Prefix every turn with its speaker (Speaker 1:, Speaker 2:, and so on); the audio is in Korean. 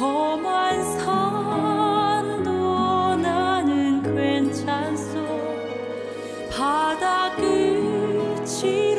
Speaker 1: 험한 산도 나는 괜찮소. 바다 끝이